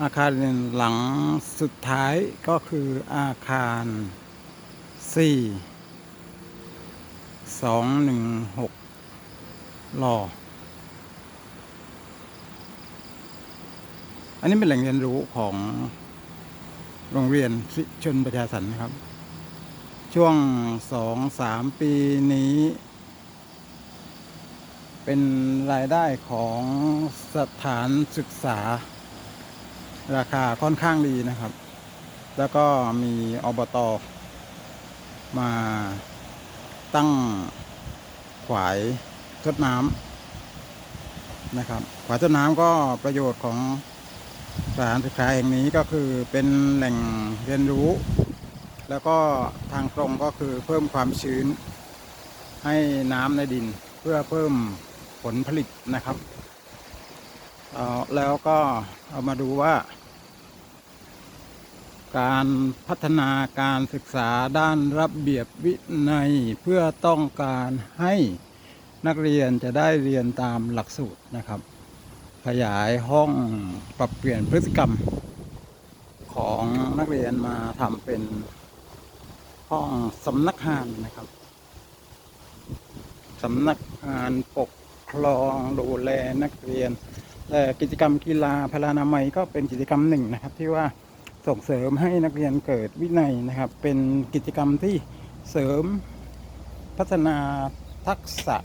อาคารเรียนหลังสุดท้ายก็คืออาคารสี่สองหนึ่งหกลออันนี้เป็นแหล่งเรียนรู้ของโรงเรียนสิชนประชาสันนะครับ ช่วงสองสามปีนี้ เป็นรายได้ของสถานศึกษา ราคาค่อนข้างดีนะครับ แล้วก็มีอบตมาตั้งขวายทดน้ำนะครับขวายทดน้ำก็ประโยชน์ของสถานศึกษาแห่งนี้ก็คือเป็นแหล่งเรียนรู้ แล้วก็ทางตรงก็คือเพิ่มความชื้น ให้น้ำในดินเพื่อเพิ่มผลผลิตนะครับแล้วก็เอามาดูว่า การพัฒนาการศึกษาด้านระเบียบวินัยเพื่อต้องการให้นักเรียนจะได้เรียนตามหลักสูตรนะครับ ขยายห้องปรับเปลี่ยนพฤติกรรม ของนักเรียนมาทำเป็นห้องสำนักงานนะครับสำนักงานปกครองดูแลนักเรียนและกิจกรรมกีฬาพลานามัยก็เป็นกิจกรรมหนึ่งนะครับที่ว่า ส่งเสริมให้นักเรียนเกิดวินัยนะครับ เป็นกิจกรรมที่เสริมพัฒนาทักษะ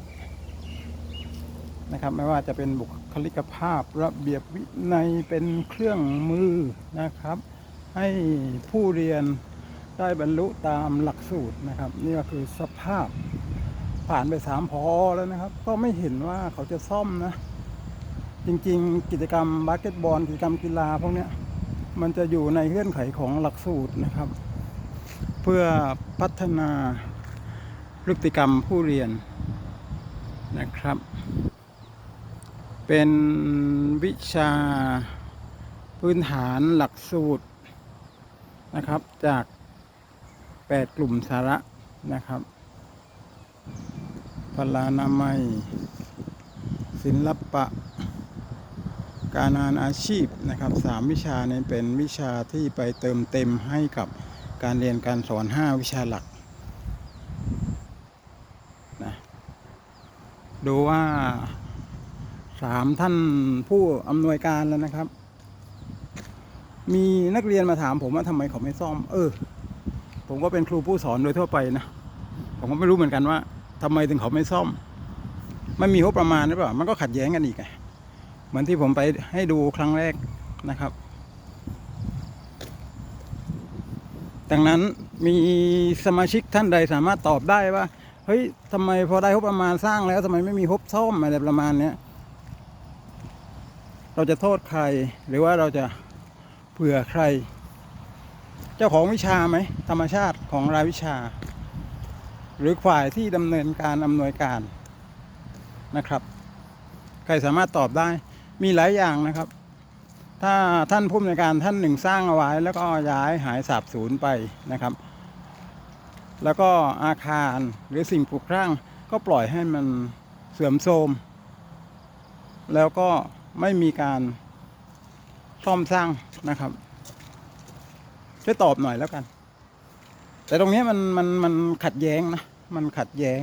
นะครับไม่ว่าจะเป็นบุคลิกภาพระเบียบวินัยเป็นเครื่องมือนะครับ ให้ผู้เรียนได้บรรลุตามหลักสูตรนะครับ นี่ก็คือสภาพผ่านไปสามพอแล้วนะครับ ก็ไม่เห็นว่าเขาจะซ่อมนะ จริง ๆ กิจกรรมบาสเกตบอลกิจกรรมกีฬาพวกเนี้ย มันจะอยู่ในเงื่อนไขของหลักสูตรนะครับ เพื่อพัฒนาพฤติกรรมผู้เรียนนะครับ เป็นวิชาพื้นฐานหลักสูตรนะครับจาก 8 กลุ่มสาระนะครับพลานามัยศิลปะ การงานอาชีพนะครับสามวิชานี้เป็นวิชาที่ไปเติมเต็มให้กับการเรียนการสอน 5 วิชาหลักนะดูว่าสามท่านผู้อำนวยการแล้วนะครับ มีนักเรียนมาถามผมว่าทำไมเขาไม่ซ่อม เออ ผมก็เป็นครูผู้สอนโดยทั่วไปนะ ผมก็ไม่รู้เหมือนกันว่าทำไมถึงเขาไม่ซ่อมไม่มีงบประมาณหรือเปล่า มันก็ขัดแย้งกันอีกไง เหมือนที่ผมไปให้ดูครั้งแรกนะครับ ดังนั้นมีสมาชิกท่านใดสามารถตอบได้ว่า เฮ้ยทำไมพอได้งบประมาณสร้างแล้วทำไมไม่มีงบซ่อมอะไรประมาณเนี้ยเราจะโทษใครหรือว่าเราจะเผื่อใคร เจ้าของวิชาไหมธรรมชาติของรายวิชา หรือฝ่ายที่ดำเนินการอำนวยการนะครับ ใครสามารถตอบได้ มีหลายอย่างนะครับ ถ้าท่านผู้อำนการท่านหนึ่งสร้างเอาไว้ แล้วก็ย้ายหายสาบสูญไปนะครับ แล้วก็อาคารหรือสิ่งปลูกสร้างก็ปล่อยให้มันเสื่อมโทรมแล้วก็ไม่มีการซ่อมสร้างนะครับช่วยตอบหน่อยแล้วกัน แต่ตรงนี้มันมันมันขัดแย้งนะ มันขัดแย้ง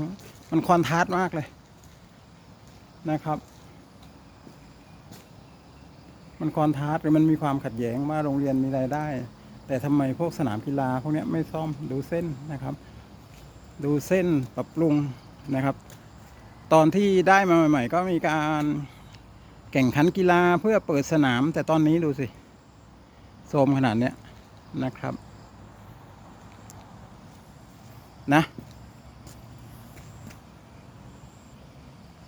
มันคอนทราสต์มากเลยนะครับ มันคอนทราสต์หรือมันมีความขัดแย้งว่าโรงเรียนมีรายได้ แต่ทำไมพวกสนามกีฬาพวกนี้ไม่ซ่อมดูเส้นนะครับ ดูเส้นปรับปรุงนะครับ ตอนที่ได้มาใหม่ ๆ ก็มีการแข่งขันกีฬาเพื่อเปิดสนาม แต่ตอนนี้ดูสิโทรมขนาดเนี้ยนะครับ นะ